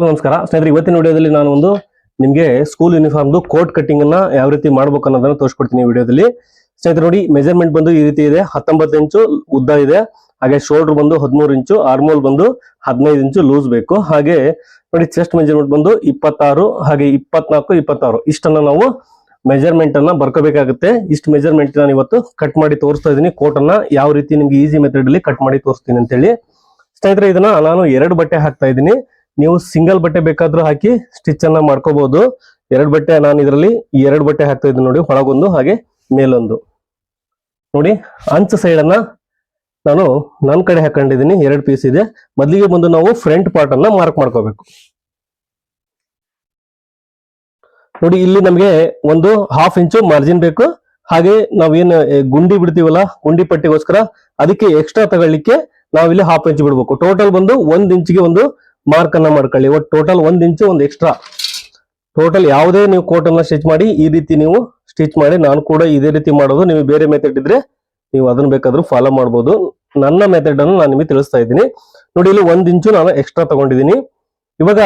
ನಮಸ್ಕಾರ. ಸ್ನೇಹಿತರೆ, ಇವತ್ತಿನ ವಿಡಿಯೋದಲ್ಲಿ ನಾನು ಒಂದು ನಿಮಗೆ ಸ್ಕೂಲ್ ಯೂನಿಫಾರ್ಮ್ದು ಕೋಟ್ ಕಟ್ಟಿಂಗ್ ಅನ್ನ ಯಾವ ರೀತಿ ಮಾಡ್ಬೇಕು ಅನ್ನೋದನ್ನ ತೋರಿಸ್ಕೊಡ್ತೀನಿ ವಿಡಿಯೋದಲ್ಲಿ. ಸ್ನೇಹಿತರೆ, ನೋಡಿ ಮೆಜರ್ಮೆಂಟ್ ಬಂದು ಈ ರೀತಿ ಇದೆ. ಹತ್ತೊಂಬತ್ತು ಇಂಚು ಉದ್ದ ಇದೆ. ಹಾಗೆ ಶೋಲ್ಡರ್ ಬಂದು ಹದಿಮೂರು ಇಂಚು ಆರ್ಮೋಲ್ ಬಂದು ಹದಿನೈದು ಇಂಚು ಲೂಸ್ ಬೇಕು. ಹಾಗೆ, ನೋಡಿ ಚೆಸ್ಟ್ ಮೆಜರ್ಮೆಂಟ್ ಬಂದು ಇಪ್ಪತ್ತಾರು, ಹಾಗೆ ಇಪ್ಪತ್ನಾಲ್ಕು, ಇಪ್ಪತ್ತಾರು. ಇಷ್ಟನ್ನ ನಾವು ಮೆಜರ್ಮೆಂಟ್ ಅನ್ನ ಬರ್ಕೋಬೇಕಾಗುತ್ತೆ. ಇಷ್ಟು ಮೆಜರ್ಮೆಂಟ್ ನಾನು ಇವತ್ತು ಕಟ್ ಮಾಡಿ ತೋರಿಸ್ತಾ ಇದ್ದೀನಿ. ಕೋಟ್ ಅನ್ನ ಯಾವ ರೀತಿ ನಿಮ್ಗೆ ಈಸಿ ಮೆಥಡ್ ಅಲ್ಲಿ ಕಟ್ ಮಾಡಿ ತೋರಿಸ್ತೀನಿ ಅಂತೇಳಿ. ಸ್ನೇಹಿತರೆ, ಇದನ್ನ ನಾನು ಎರಡು ಬಟ್ಟೆ ಹಾಕ್ತಾ ಇದ್ದೀನಿ. ನೀವು ಸಿಂಗಲ್ ಬಟ್ಟೆ ಬೇಕಾದ್ರೂ ಹಾಕಿ ಸ್ಟಿಚ್ ಅನ್ನ ಮಾಡ್ಕೋಬಹುದು ಎರಡು ಬಟ್ಟೆ ನಾನು ಇದರಲ್ಲಿ ಎರಡು ಬಟ್ಟೆ ಹಾಕ್ತಾ ಇದ್ದೀನಿ ನೋಡಿ ಹೊಳಗೊಂದು ಹಾಗೆ ಮೇಲೊಂದು. ನೋಡಿ, ಅಂಚು ಸೈಡ್ ಅನ್ನ ನಾನು ನನ್ನ ಕಡೆ ಹಾಕೊಂಡಿದ್ದೀನಿ, ಎರಡು ಪೀಸ್ ಇದೆ. ಮೊದಲಿಗೆ ಬಂದು ನಾವು ಫ್ರಂಟ್ ಪಾರ್ಟ್ ಅನ್ನ ಮಾರ್ಕ್ ಮಾಡ್ಕೋಬೇಕು. ನೋಡಿ, ಇಲ್ಲಿ ನಮಗೆ ಒಂದು ಹಾಫ್ ಇಂಚು ಮಾರ್ಜಿನ್ ಬೇಕು. ಹಾಗೆ ನಾವೇನು ಗುಂಡಿ ಬಿಡ್ತೀವಲ್ಲ, ಗುಂಡಿ ಪಟ್ಟಿಗೋಸ್ಕರ ಅದಕ್ಕೆ ಎಕ್ಸ್ಟ್ರಾ ತಗೊಳ್ಳಿಕ್ಕೆ ನಾವಿಲ್ಲಿ ಹಾಫ್ ಇಂಚ್ ಬಿಡ್ಬೇಕು. ಟೋಟಲ್ ಬಂದು ಒಂದ್ ಇಂಚಿಗೆ ಒಂದು ಮಾರ್ಕ್ ಅನ್ನ ಮಾಡ್ಕೊಳ್ಳಿ. ಒಟ್ಟು ಟೋಟಲ್ ಒಂದ್ ಇಂಚು ಒಂದು ಎಕ್ಸ್ಟ್ರಾ ಟೋಟಲ್ ಯಾವುದೇ ನೀವು ಕೋಟ್ ಅನ್ನ ಸ್ಟಿಚ್ ಮಾಡಿ, ಈ ರೀತಿ ನೀವು ಸ್ಟಿಚ್ ಮಾಡಿ, ನಾನು ಕೂಡ ಇದೇ ರೀತಿ ಮಾಡೋದು. ನೀವು ಬೇರೆ ಮೆಥಡ್ ಇದ್ರೆ ನೀವು ಅದನ್ನ ಬೇಕಾದ್ರೂ ಫಾಲೋ ಮಾಡ್ಬೋದು. ನನ್ನ ಮೆಥಡ್ ಅನ್ನು ನಾನು ನಿಮಗೆ ತಿಳಿಸ್ತಾ ಇದ್ದೀನಿ. ನೋಡಿ, ಇಲ್ಲಿ ಒಂದ್ ಇಂಚು ನಾನು ಎಕ್ಸ್ಟ್ರಾ ತಗೊಂಡಿದ್ದೀನಿ. ಇವಾಗ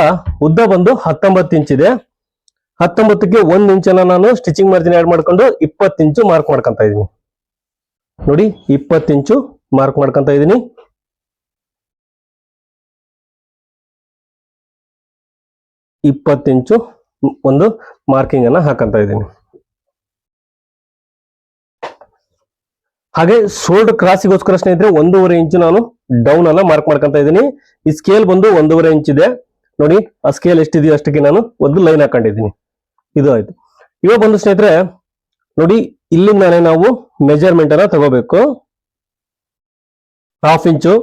ಉದ್ದ ಬಂದು ಹತ್ತೊಂಬತ್ತು ಇಂಚ್ ಇದೆ. ಹತ್ತೊಂಬತ್ತಕ್ಕೆ ಒಂದ್ ಇಂಚನ್ನ ನಾನು ಸ್ಟಿಚಿಂಗ್ ಮಾರ್ಜಿನ್ ಆಡ್ ಮಾಡ್ಕೊಂಡು ಇಪ್ಪತ್ತು ಇಂಚು ಮಾರ್ಕ್ ಮಾಡ್ಕೊಂತ ಇದ್ದೀನಿ. ನೋಡಿ, ಇಪ್ಪತ್ತು ಇಂಚು ಮಾರ್ಕ್ ಮಾಡ್ಕೊಂತ ಇದ್ದೀನಿ. ಇಪ್ಪತ್ತು ಇಂಚು ಒಂದು ಮಾರ್ಕಿಂಗ್ ಅನ್ನ ಹಾಕಂತ ಇದ್ದೀನಿ. ಹಾಗೆ ಶೋಲ್ಡ್ ಕ್ರಾಸಿಗೋಸ್ಕರ ಸ್ನೇಹಿತರೆ, ಒಂದೂವರೆ ಇಂಚು ನಾನು ಡೌನ್ ಅನ್ನ ಮಾರ್ಕ್ ಮಾಡ್ಕೊಂತ ಇದ್ದೀನಿ. ಈ ಸ್ಕೇಲ್ ಬಂದು ಒಂದೂವರೆ ಇಂಚ್ ಇದೆ. ನೋಡಿ, ಆ ಸ್ಕೇಲ್ ಎಷ್ಟಿದೆಯೋ ಅಷ್ಟಕ್ಕೆ ನಾನು ಒಂದು ಲೈನ್ ಹಾಕೊಂಡಿದ್ದೀನಿ ಇದು ಆಯ್ತು. ಇವಾಗ ಬಂದು ಸ್ನೇಹಿತರೆ, ನೋಡಿ, ಇಲ್ಲಿಂದಾನೆ ನಾವು ಮೆಜರ್ಮೆಂಟ್ ಅನ್ನ ತಗೋಬೇಕು. ಹಾಫ್ ಇಂಚು,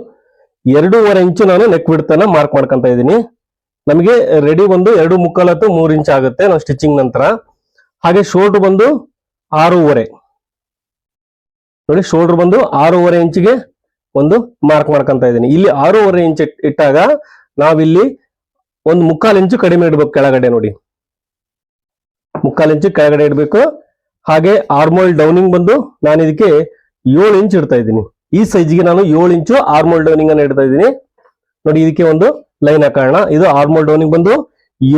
ಎರಡೂವರೆ ಇಂಚು ನಾನು ನೆಕ್ ಬಿಡ್ತಾನ ಮಾರ್ಕ್ ಮಾಡ್ಕೊಂತ ಇದ್ದೀನಿ. ನಮಗೆ ರೆಡಿ ಬಂದು ಎರಡು ಮುಕ್ಕಾಲು ಅಥವಾ ಮೂರು ಇಂಚ್ ಆಗುತ್ತೆ ನಾವು ಸ್ಟಿಚಿಂಗ್ ನಂತರ. ಹಾಗೆ ಶೋಲ್ಡ್ರ್ ಬಂದು ಆರೂವರೆ. ನೋಡಿ ಶೋಲ್ಡ್ರ್ ಬಂದು ಆರೂವರೆ ಇಂಚಿಗೆ ಒಂದು ಮಾರ್ಕ್ ಮಾಡ್ಕೊಂತ ಇದ್ದೀನಿ. ಇಲ್ಲಿ ಆರೂವರೆ ಇಂಚ್ ಇಟ್- ಇಟ್ಟಾಗ ನಾವಿಲ್ಲಿ ಒಂದು ಮುಕ್ಕಾಲು ಇಂಚು ಕಡಿಮೆ ಇಡ್ಬೇಕು ಕೆಳಗಡೆ ನೋಡಿ. ಮುಕ್ಕಾಲು ಇಂಚು ಕೆಳಗಡೆ ಇಡಬೇಕು. ಹಾಗೆ ಆರ್ಮೋಲ್ ಡೌನಿಂಗ್ ಬಂದು ನಾನು ಇದಕ್ಕೆ ಏಳು ಇಂಚ್ ಇಡ್ತಾ ಇದ್ದೀನಿ. ಈ ಸೈಜ್ಗೆ ನಾನು ಏಳು ಇಂಚು ಆರ್ಮೋಲ್ ಡೌನಿಂಗ್ ಅನ್ನು ಇಡ್ತಾ ಇದ್ದೀನಿ. ನೋಡಿ ಇದಕ್ಕೆ ಒಂದು ಲೈನ್ ಹಾಕೋಣ ಇದು ಆರ್ಮೋಲ್ ಡೌನಿಗೆ ಬಂದು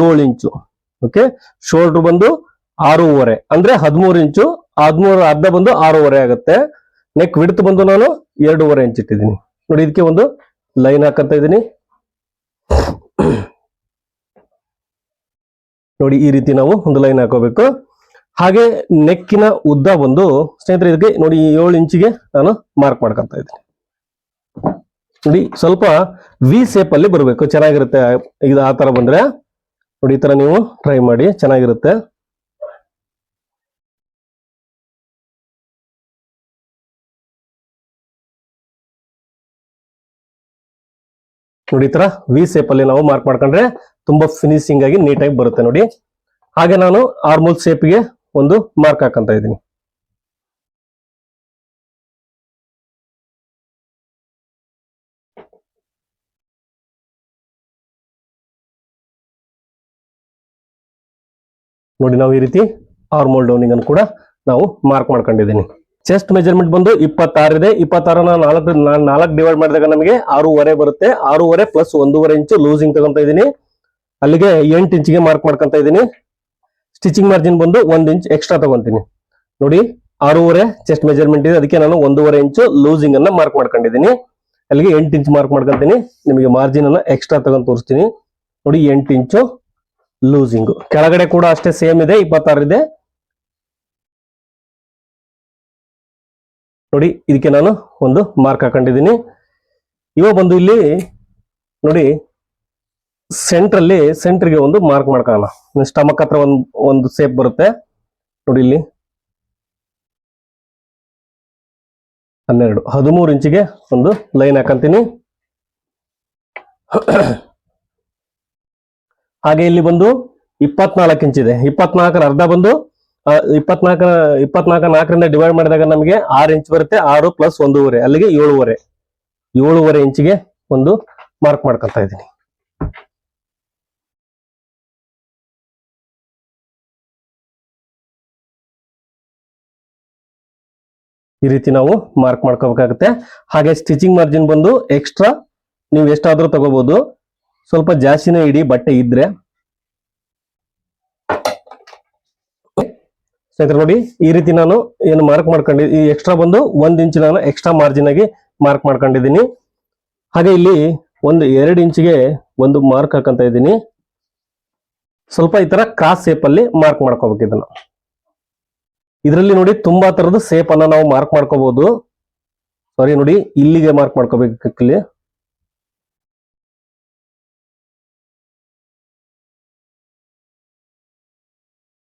ಏಳು ಇಂಚು ಓಕೆ ಶೋಲ್ಡರ್ ಬಂದು ಆರೂವರೆ. ಅಂದ್ರೆ ಹದಿಮೂರು ಇಂಚು ಹದಿಮೂರು ಅರ್ಧ ಬಂದು ಆರೂವರೆ ಆಗುತ್ತೆ. ನೆಕ್ ವಿಡ್ತ್ ಬಂದು ನಾನು ಎರಡೂವರೆ ಇಂಚ್ ಇಟ್ಟಿದ್ದೀನಿ. ನೋಡಿ, ಇದಕ್ಕೆ ಒಂದು ಲೈನ್ ಹಾಕಂತ ಇದ್ದೀನಿ. ನೋಡಿ, ಈ ರೀತಿ ನಾವು ಒಂದು ಲೈನ್ ಹಾಕೋಬೇಕು. ಹಾಗೆ ನೆಕ್ಕಿನ ಉದ್ದ ಬಂದು, ಸ್ನೇಹಿತರೆ, ಇದಕ್ಕೆ ನೋಡಿ, ಏಳು ಇಂಚಿಗೆ ನಾನು ಮಾರ್ಕ್ ಮಾಡ್ಕೊಂತ ಇದ್ದೀನಿ. ನೋಡಿ, ಸ್ವಲ್ಪ ವಿ ಸೇಪ್ ಅಲ್ಲಿ ಬರಬೇಕು. ಚೆನ್ನಾಗಿರುತ್ತೆ. ಇದು ಆ ತರ ಬಂದ್ರೆ ನೋಡಿ, ಈ ತರ ನೀವು ಟ್ರೈ ಮಾಡಿ, ಚೆನ್ನಾಗಿರುತ್ತೆ. ನೋಡಿ, ಈ ತರ ವಿ ಸೇಪ್ ಅಲ್ಲಿ ನಾವು ಮಾರ್ಕ್ ಮಾಡ್ಕೊಂಡ್ರೆ ತುಂಬಾ ಫಿನಿಶಿಂಗ್ ಆಗಿ ನೀಟಾಗಿ ಬರುತ್ತೆ ನೋಡಿ. ಹಾಗೆ ನಾನು ಆರ್ಮೋಲ್ಗೆ ಒಂದು ಮಾರ್ಕ್ ಹಾಕಂತ ಇದ್ದೀನಿ. ನೋಡಿ ನಾವು ಈ ರೀತಿ ಆರ್ಮೋಲ್ ಡೌನಿಂಗ್ ಅನ್ನು ಕೂಡ ನಾವು ಮಾರ್ಕ್ ಮಾಡ್ಕೊಂಡಿದ್ದೀನಿ. ಚೆಸ್ಟ್ ಮೆಜರ್ಮೆಂಟ್ ಬಂದು ಇಪ್ಪತ್ತಾರು ಇದೆ. ಇಪ್ಪತ್ತಾರನ ನಾಲ್ಕು ನಾಲ್ಕು ಡಿವೈಡ್ ಮಾಡಿದಾಗ ನಮಗೆ ಆರೂವರೆ ಬರುತ್ತೆ. ಆರೂವರೆ ಪ್ಲಸ್ ಒಂದೂವರೆ ಇಂಚು ಲೂಸಿಂಗ್ ತಗೊಂತ ಇದ್ದೀನಿ. ಅಲ್ಲಿಗೆ ಎಂಟು ಇಂಚಿಗೆ ಮಾರ್ಕ್ ಮಾಡ್ಕೊಂತ ಇದ್ದೀನಿ. ಸ್ಟಿಚಿಂಗ್ ಮಾರ್ಜಿನ್ ಬಂದು ಒಂದು ಇಂಚ್ ಎಕ್ಸ್ಟ್ರಾ ತಗೊಂತೀನಿ. ನೋಡಿ ಆರೂವರೆ ಚೆಸ್ಟ್ ಮೆಜರ್ಮೆಂಟ್ ಇದೆ. ಅದಕ್ಕೆ ನಾನು ಒಂದೂವರೆ ಇಂಚು ಲೂಸಿಂಗ್ ಅನ್ನ ಮಾರ್ಕ್ ಮಾಡ್ಕೊಂಡಿದ್ದೀನಿ. ಅಲ್ಲಿಗೆ ಎಂಟು ಇಂಚ್ ಮಾರ್ಕ್ ಮಾಡ್ಕೊಂತೀನಿ. ನಿಮಗೆ ಮಾರ್ಜಿನ್ ಅನ್ನ ಎಕ್ಸ್ಟ್ರಾ ತಗೊಂಡು ತೋರಿಸ್ತೀನಿ. ನೋಡಿ ಎಂಟು ಇಂಚು ಲೂಸಿಂಗ್ ಕೆಳಗಡೆ ಕೂಡ ಅಷ್ಟೇ ಸೇಮ್ ಇದೆ, ಇಪ್ಪತ್ತಾರು ಇದೆ. ನೋಡಿ, ಇದಕ್ಕೆ ನಾನು ಒಂದು ಮಾರ್ಕ್ ಹಾಕೊಂಡಿದ್ದೀನಿ. ಇವ ಬಂದು ಇಲ್ಲಿ, ನೋಡಿ ಸೆಂಟ್ರಲ್ಲಿ ಸೆಂಟ್ರಿಗೆ ಒಂದು ಮಾರ್ಕ್ ಮಾಡ್ಕೊಳ್ಳೋಣ. ಸ್ಟಮಕ್ ಹತ್ರ ಒಂದು ಒಂದು ಸೇಪ್ ಬರುತ್ತೆ. ನೋಡಿ ಇಲ್ಲಿ. ಹನ್ನೆರಡು, ಹದಿಮೂರು ಇಂಚಿಗೆ ಒಂದು ಲೈನ್ ಹಾಕಂತೀನಿ. ಹಾಗೆ ಇಲ್ಲಿ ಬಂದು ಇಪ್ಪತ್ನಾಲ್ಕು ಇಂಚ್ ಇದೆ. ಇಪ್ಪತ್ನಾಲ್ಕರ ಅರ್ಧ ಬಂದು ಆ, ಇಪ್ಪತ್ನಾಲ್ಕ ಇಪ್ಪತ್ನಾಲ್ಕ ನಾಲ್ಕರಿಂದ ಡಿವೈಡ್ ಮಾಡಿದಾಗ ನಮಗೆ ಆರು ಇಂಚ್ ಬರುತ್ತೆ. ಆರು ಪ್ಲಸ್ ಒಂದೂವರೆ. ಅಲ್ಲಿಗೆ ಏಳುವರೆ. ಏಳುವರೆ ಇಂಚಿಗೆ ಒಂದು ಮಾರ್ಕ್ ಮಾಡ್ಕೊತಾ ಇದ್ದೀನಿ. ಈ ರೀತಿ ನಾವು ಮಾರ್ಕ್ ಮಾಡ್ಕೋಬೇಕಾಗುತ್ತೆ. ಹಾಗೆ ಸ್ಟಿಚಿಂಗ್ ಮಾರ್ಜಿನ್ ಬಂದು ಎಕ್ಸ್ಟ್ರಾ ನೀವು ಎಷ್ಟಾದ್ರೂ ತಗೋಬಹುದು ಸ್ವಲ್ಪ ಜಾಸ್ತಿನೇ ಇಡಿ, ಬಟ್ಟೆ ಇದ್ರೆ. ಸ್ನೇಹಿತರೆ ನೋಡಿ, ಈ ರೀತಿ ನಾನು ಏನು ಮಾರ್ಕ್ ಮಾಡ್ಕೊಂಡಿದ್ದೀನಿ ಈ ಎಕ್ಸ್ಟ್ರಾ ಬಂದು ಒಂದ್ ಇಂಚ್ ನಾನು ಎಕ್ಸ್ಟ್ರಾ ಮಾರ್ಜಿನ್ ಆಗಿ ಮಾರ್ಕ್ ಮಾಡ್ಕೊಂಡಿದ್ದೀನಿ. ಹಾಗೆ ಇಲ್ಲಿ ಒಂದು ಎರಡು ಇಂಚಿಗೆ ಒಂದು ಮಾರ್ಕ್ ಹಾಕಂತ ಇದ್ದೀನಿ. ಸ್ವಲ್ಪ ಈ ತರ ಕ್ರಾಸ್ ಸೇಪ್ ಅಲ್ಲಿ ಮಾರ್ಕ್ ಮಾಡ್ಕೋಬೇಕು ಇದನ್ನ. ಇದರಲ್ಲಿ ನೋಡಿ ತುಂಬಾ ತರದ ಸೇಪ್ ಅನ್ನ ನಾವು ಮಾರ್ಕ್ ಮಾಡ್ಕೋಬಹುದು ಸಾರಿ ನೋಡಿ ಇಲ್ಲಿಗೆ ಮಾರ್ಕ್ ಮಾಡ್ಕೋಬೇಕು ಇಲ್ಲಿ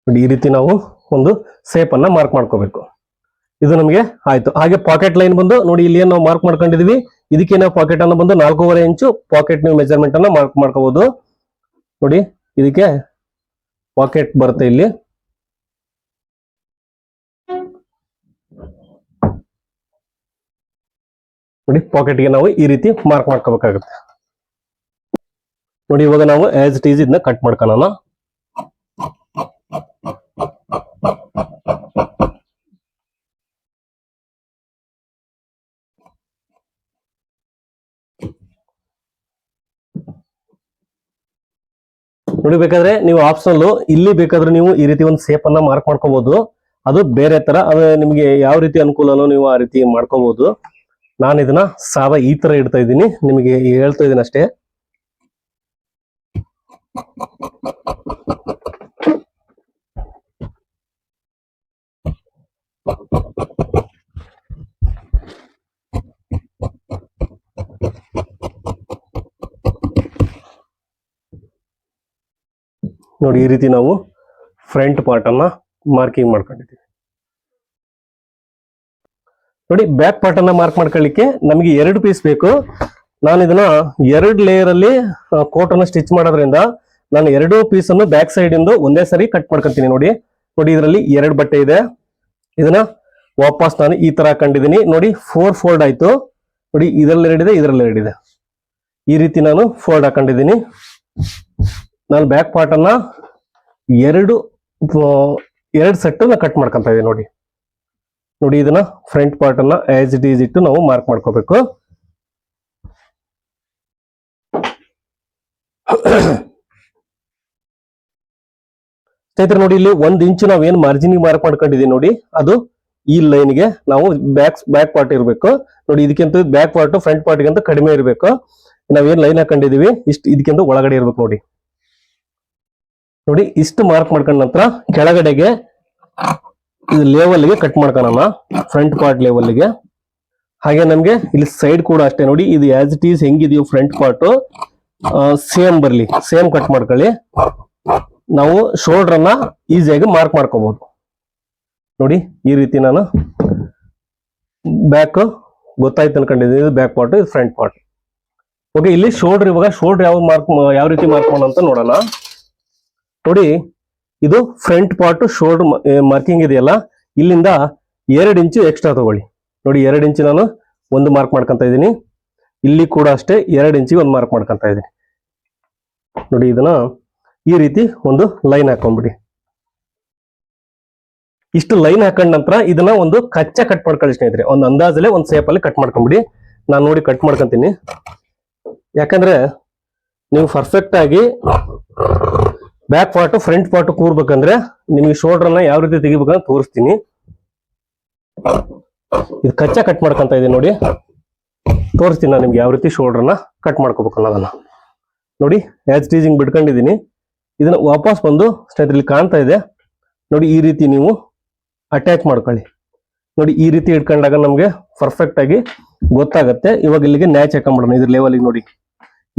ನೋಡಿ, ಈ ರೀತಿ ನಾವು ಒಂದು ಸೇಪ್ ಅನ್ನ ಮಾರ್ಕ್ ಮಾಡ್ಕೋಬೇಕು. ಇದು ನಮಗೆ ಆಯ್ತು. ಹಾಗೆ ಪಾಕೆಟ್ ಲೈನ್ ಬಂದು ನೋಡಿ, ಇಲ್ಲಿ ಏನು ನಾವು ಮಾರ್ಕ್ ಮಾಡ್ಕೊಂಡಿದೀವಿ? ಇದಕ್ಕೆ ನಾವು ಪಾಕೆಟ್ ಅನ್ನ ಬಂದು ನಾಲ್ಕೂವರೆ ಇಂಚು ಪಾಕೆಟ್ ನೀವು ಮೆಜರ್ಮೆಂಟ್ ಅನ್ನ ಮಾರ್ಕ್ ಮಾಡ್ಕೋಬಹುದು ನೋಡಿ, ಇದಕ್ಕೆ ಪಾಕೆಟ್ ಬರುತ್ತೆ ಇಲ್ಲಿ. ನೋಡಿ ಪಾಕೆಟ್ಗೆ ನಾವು ಈ ರೀತಿ ಮಾರ್ಕ್ ಮಾಡ್ಕೋಬೇಕಾಗುತ್ತೆ. ನೋಡಿ, ಇವಾಗ ನಾವು ಆಸ್ ಇಟ್ ಈಸ್ ಇದನ್ನ ಕಟ್ ಮಾಡ್ಕೊಳ್ಳೋಣ. ನೋಡಿ ಬೇಕಾದ್ರೆ ನೀವು ಆಪ್ಷನಲ್ ಇಲ್ಲಿ ಬೇಕಾದ್ರೆ ನೀವು ಈ ರೀತಿ ಒಂದು ಸೇಪ್ ಅನ್ನ ಮಾರ್ಕ್ ಮಾಡ್ಕೋಬಹುದು ಅದು ಬೇರೆ ತರ, ಅದು ನಿಮಗೆ ಯಾವ ರೀತಿ ಅನುಕೂಲನೋ ನೀವು ಆ ರೀತಿ ಮಾಡ್ಕೋಬಹುದು ನಾನು ಇದನ್ನ ಸಾವ ಈ ತರ ಇಡ್ತಾ ಇದ್ದೀನಿ. ನಿಮಗೆ ಹೇಳ್ತಾ ಇದ್ದೀನಿ ಅಷ್ಟೇ. ನೋಡಿ, ಈ ರೀತಿ ನಾವು ಫ್ರಂಟ್ ಪಾರ್ಟ್ ಅನ್ನ ಮಾರ್ಕಿಂಗ್ ಮಾಡ್ಕೊಂಡಿದ್ದೀವಿ. ನೋಡಿ ಬ್ಯಾಕ್ ಪಾರ್ಟ್ ಅನ್ನ ಮಾರ್ಕ್ ಮಾಡ್ಕೊಳ್ಳಿಕ್ಕೆ ನಮಗೆ ಎರಡು ಪೀಸ್ ಬೇಕು. ನಾನು ಇದನ್ನ ಎರಡು ಲೇಯರ್ ಅಲ್ಲಿ ಕೋಟ್ ಸ್ಟಿಚ್ ಮಾಡೋದ್ರಿಂದ ನಾನು ಎರಡು ಪೀಸ್ ಬ್ಯಾಕ್ ಸೈಡ್ ಇಂದ ಒಂದೇ ಸರಿ ಕಟ್ ಮಾಡ್ಕೊಂತೀನಿ ನೋಡಿ. ನೋಡಿ, ಇದರಲ್ಲಿ ಎರಡು ಬಟ್ಟೆ ಇದೆ. ಇದನ್ನ ವಾಪಸ್ ನಾನು ಈ ತರ ಹಾಕೊಂಡಿದ್ದೀನಿ. ನೋಡಿ ಫೋರ್ ಫೋಲ್ಡ್ ಆಯ್ತು. ನೋಡಿ, ಇದರಲ್ಲಿ ಎರಡಿದೆ ಇದರಲ್ಲಿ ಎರಡಿದೆ. ಈ ರೀತಿ ನಾನು ಫೋಲ್ಡ್ ಹಾಕೊಂಡಿದ್ದೀನಿ. ನಾನು ಬ್ಯಾಕ್ ಪಾರ್ಟ್ ಅನ್ನ ಎರಡು ಎರಡು ಸೆಟ್ ಕಟ್ ಮಾಡ್ಕೊಂತ ಇದೀವಿ ನೋಡಿ. ನೋಡಿ ಇದನ್ನ ಫ್ರಂಟ್ ಪಾರ್ಟ್ ಅನ್ನ ಆಸ್ ಇಟ್ ಈಸ್ ಇಟ್ಟು ನಾವು ಮಾರ್ಕ್ ಮಾಡ್ಕೋಬೇಕು. ಸ್ನೇಹಿತರೆ ನೋಡಿ ಇಲ್ಲಿ ಒಂದ್ ಇಂಚು ನಾವ್ ಏನ್ ಮಾರ್ಜಿನ್ ಮಾರ್ಕ್ ಮಾಡ್ಕೊಂಡಿದೀವಿ ನೋಡಿ, ಅದು ಈ ಲೈನ್ಗೆ ನಾವು ಬ್ಯಾಕ್ ಬ್ಯಾಕ್ ಪಾರ್ಟ್ ಇರಬೇಕು. ನೋಡಿ ಇದಕ್ಕಿಂತ ಬ್ಯಾಕ್ ಪಾರ್ಟ್ ಫ್ರಂಟ್ ಪಾರ್ಟ್ಗಿಂತ ಕಡಿಮೆ ಇರಬೇಕು. ನಾವೇನ್ ಲೈನ್ ಹಾಕೊಂಡಿದೀವಿ, ಇಷ್ಟು ಇದಕ್ಕಿಂತ ಒಳಗಡೆ ಇರ್ಬೇಕು ನೋಡಿ. ನೋಡಿ, ಇಷ್ಟು ಮಾರ್ಕ್ ಮಾಡ್ಕೊಂಡ ನಂತರ ಕೆಳಗಡೆಗೆ ಲೆವೆಲ್ಗೆ ಕಟ್ ಮಾಡ್ಕೊಳ್ಳೋಣ ಫ್ರಂಟ್ ಪಾರ್ಟ್ ಲೇವಲ್ಗೆ ಹಾಗೆ ನಮ್ಗೆ ಇಲ್ಲಿ ಸೈಡ್ ಕೂಡ ಅಷ್ಟೇ ನೋಡಿ, ಇದು ಆಸ್ ಇಟ್ ಈಸ್ ಹೆಂಗಿದೆಯೋ ಫ್ರಂಟ್ ಪಾರ್ಟ್ ಸೇಮ್ ಬರ್ಲಿ ಸೇಮ್ ಕಟ್ ಮಾಡ್ಕೊಳ್ಳಿ. ನಾವು ಶೋಲ್ಡರ್ ಅನ್ನ ಈಸಿಯಾಗಿ ಮಾರ್ಕ್ ಮಾಡ್ಕೋಬಹುದು ನೋಡಿ, ಈ ರೀತಿ ನಾನು ಬ್ಯಾಕ್ ಗೊತ್ತಾಯ್ತು ಅನ್ಕೊಂಡಿದ್ದೀನಿ, ಇದು ಬ್ಯಾಕ್ ಪಾರ್ಟ್ ಇದು ಫ್ರಂಟ್ ಪಾರ್ಟ್ ಓಕೆ ಇಲ್ಲಿ ಶೋಲ್ಡರ್ ಇವಾಗ ಶೋಲ್ಡರ್ ಯಾವ ಮಾರ್ಕ್ ಯಾವ ರೀತಿ ಮಾರ್ಕ್ ಮಾಡೋಣ ಅಂತ ನೋಡೋಣ. ನೋಡಿ, ಇದು ಫ್ರಂಟ್ ಪಾರ್ಟ್ ಶೋಲ್ಡ್ ಮಾರ್ಕಿಂಗ್ ಇದೆಯಲ್ಲ? ಇಲ್ಲಿಂದ ಎರಡು ಇಂಚು ಎಕ್ಸ್ಟ್ರಾ ತಗೊಳ್ಳಿ. ನೋಡಿ, ಎರಡು ಇಂಚು ನಾನು ಒಂದು ಮಾರ್ಕ್ ಮಾಡ್ಕೊಂತ ಇದ್ದೀನಿ. ಇಲ್ಲಿ ಕೂಡ ಅಷ್ಟೇ ಎರಡು ಇಂಚಿಗೆ ಒಂದು ಮಾರ್ಕ್ ಮಾಡ್ಕೊಂತ ಇದ್ದೀನಿ. ನೋಡಿ, ಇದನ್ನ ಈ ರೀತಿ ಒಂದು ಲೈನ್ ಹಾಕೊಂಡ್ಬಿಡಿ ಇಷ್ಟು ಲೈನ್ ಹಾಕೊಂಡ ನಂತರ ಇದನ್ನ ಒಂದು ಕಚ್ಚಾ ಕಟ್ ಮಾಡ್ಕೊಳ್ಳಿ ಸ್ನೇಹಿತರೆ. ಒಂದು ಅಂದಾಜಲ್ಲೇ ಒಂದು ಸೇಪ್ ಅಲ್ಲಿ ಕಟ್ ಮಾಡ್ಕೊಂಬಿಡಿ. ನಾನು ನೋಡಿ ಕಟ್ ಮಾಡ್ಕೊಂತೀನಿ. ಯಾಕಂದ್ರೆ ನೀವು ಪರ್ಫೆಕ್ಟ್ ಆಗಿ ಬ್ಯಾಕ್ ಪಾರ್ಟ್ ಫ್ರಂಟ್ ಪಾರ್ಟ್ ಕೂರ್ಬೇಕಂದ್ರೆ ನಿಮಗೆ ಶೋಲ್ಡರ್ ಅನ್ನ ಯಾವ ರೀತಿ ತೆಗಿಬೇಕಂತ ತೋರಿಸ್ತೀನಿ. ಇದು ಕಚ್ಚಾ ಕಟ್ ಮಾಡ್ಕೊಂತ ಇದೆ ನೋಡಿ. ತೋರಿಸ್ತೀನಿ ನಾನು ನಿಮ್ಗೆ ಯಾವ ರೀತಿ ಶೋಲ್ಡರ್ನ ಕಟ್ ಮಾಡ್ಕೋಬೇಕು ಅನ್ನೋದನ್ನ. ನೋಡಿ ಆ್ಯಸ್ ಟೀಸಿಂಗ್ ಬಿಟ್ಕೊಂಡಿದ್ದೀನಿ ಇದನ್ನ ವಾಪಸ್ ಬಂದು ಸ್ನೇಹಿತರಲ್ಲಿ ಕಾಣ್ತಾ ಇದೆ. ನೋಡಿ, ಈ ರೀತಿ ನೀವು ಅಟ್ಯಾಚ್ ಮಾಡ್ಕೊಳ್ಳಿ. ನೋಡಿ, ಈ ರೀತಿ ಇಟ್ಕೊಂಡಾಗ ನಮಗೆ ಪರ್ಫೆಕ್ಟ್ ಆಗಿ ಗೊತ್ತಾಗುತ್ತೆ. ಇವಾಗ ಇಲ್ಲಿಗೆ ನ್ಯಾಚ್ ಹಾಕೊಂಡ್ಬಿಡೋಣ ಇದ್ರ ಲೆವೆಲಿಗೆ ನೋಡಿ.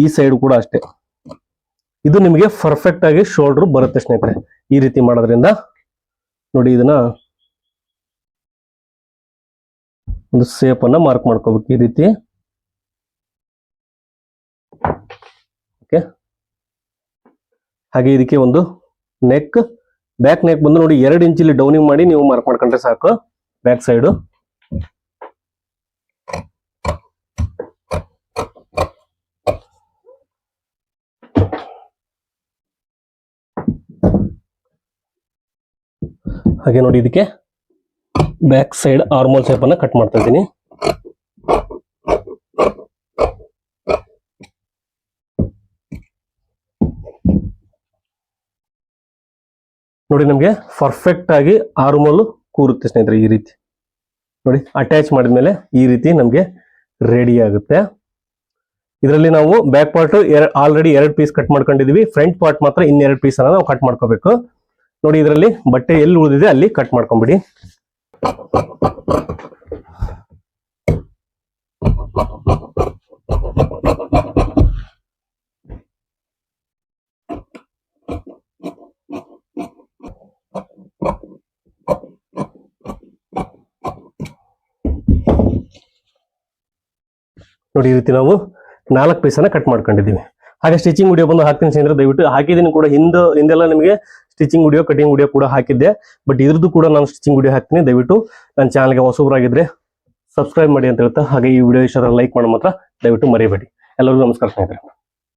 ಈ ಸೈಡ್ ಕೂಡ ಅಷ್ಟೇ. ಇದು ನಿಮಗೆ ಪರ್ಫೆಕ್ಟ್ ಆಗಿ ಶೋಲ್ಡರ್ ಬರುತ್ತೆ ಸ್ನೇಹಿತರೆ. ಈ ರೀತಿ ಮಾಡೋದ್ರಿಂದ ನೋಡಿ ಇದನ್ನ ಒಂದು ಸೇಪ್ ಅನ್ನ ಮಾರ್ಕ್ ಮಾಡ್ಕೋಬೇಕು ಈ ರೀತಿ. ಓಕೆ ಹಾಗೆ ಇದಕ್ಕೆ ಒಂದು ನೆಕ್ ಬ್ಯಾಕ್ ನೆಕ್ ಬಂದು ನೋಡಿ ಎರಡು ಇಂಚಲ್ಲಿ ಡೌನಿಂಗ್ ಮಾಡಿ ನೀವು ಮಾರ್ಕ್ ಮಾಡ್ಕೊಂಡ್ರೆ ಸಾಕು. ಬ್ಯಾಕ್ ಸೈಡು ಹಾಗೆ ನೋಡಿ ಇದಕ್ಕೆ ಬ್ಯಾಕ್ ಸೈಡ್ ಆರ್ಮೋಲ್ ಶೇಪ್ ಅನ್ನ ಕಟ್ ಮಾಡ್ತಾ ಇದ್ದೀನಿ. ನೋಡಿ ನಮಗೆ ಪರ್ಫೆಕ್ಟ್ ಆಗಿ ಆರ್ಮೋಲ್ ಕೂರುತ್ತೆ ಸ್ನೇಹಿತರೆ ಈ ರೀತಿ. ನೋಡಿ ಅಟ್ಯಾಚ್ ಮಾಡಿದ್ಮೇಲೆ ಈ ರೀತಿ ನಮಗೆ ರೆಡಿ ಆಗುತ್ತೆ. ಇದರಲ್ಲಿ ನಾವು ಬ್ಯಾಕ್ ಪಾರ್ಟ್ ಆಲ್ರೆಡಿ ಎರಡು ಪೀಸ್ ಕಟ್ ಮಾಡ್ಕೊಂಡಿದೀವಿ. ಫ್ರಂಟ್ ಪಾರ್ಟ್ ಮಾತ್ರ ಇನ್ನೆರಡು ಪೀಸ್ ಅನ್ನ ನಾವು ಕಟ್ ಮಾಡ್ಕೋಬೇಕು. ನೋಡಿ ಇದರಲ್ಲಿ ಬಟ್ಟೆ ಎಲ್ಲಿ ಉಳಿದಿದೆ ಅಲ್ಲಿ ಕಟ್ ಮಾಡ್ಕೊಂಬಿಡಿ. ನೋಡಿ ಈ ರೀತಿ ನಾವು ನಾಲ್ಕು ಪೀಸನ್ನು ಕಟ್ ಮಾಡ್ಕೊಂಡಿದ್ದೀವಿ. ಹಾಗೆ ಸ್ಟಿಚಿಂಗ್ ವಿಡಿಯೋ ಬಂದು ಹಾಕ್ತೀನಿ ಸ್ನೇಹಿತರೆ, ದಯವಿಟ್ಟು. ಹಾಕಿದ್ದೀನಿ ಕೂಡ ಹಿಂದೆ, ಹಿಂದೆಲ್ಲ ನಿಮಗೆ ಸ್ಟಿಚಿಂಗ್ ವಿಡಿಯೋ ಕಟಿಂಗ್ ವಿಡಿಯೋ ಕೂಡ ಹಾಕಿದ್ದೆ. ಬಟ್ ಇದ್ರದ್ದು ಕೂಡ ನಾನು ಸ್ಟಿಚಿಂಗ್ ವಿಡಿಯೋ ಹಾಕ್ತೀನಿ. ದಯವಿಟ್ಟು ನನ್ನ ಚಾನಲ್ಗೆ ಹೊಸಬರಾಗಿದ್ರೆ ಸಬ್ಸ್ಕ್ರೈಬ್ ಮಾಡಿ ಅಂತ ಹೇಳ್ತಾ, ಹಾಗೆ ಈ ವಿಡಿಯೋ ಇಷ್ಟ ಲೈಕ್ ಮಾಡೋ ಮಾತ್ರ ದಯವಿಟ್ಟು ಮರಿಬೇಡಿ. ಎಲ್ಲರಿಗೂ ನಮಸ್ಕಾರ ಸ್ನೇಹಿತರೆ.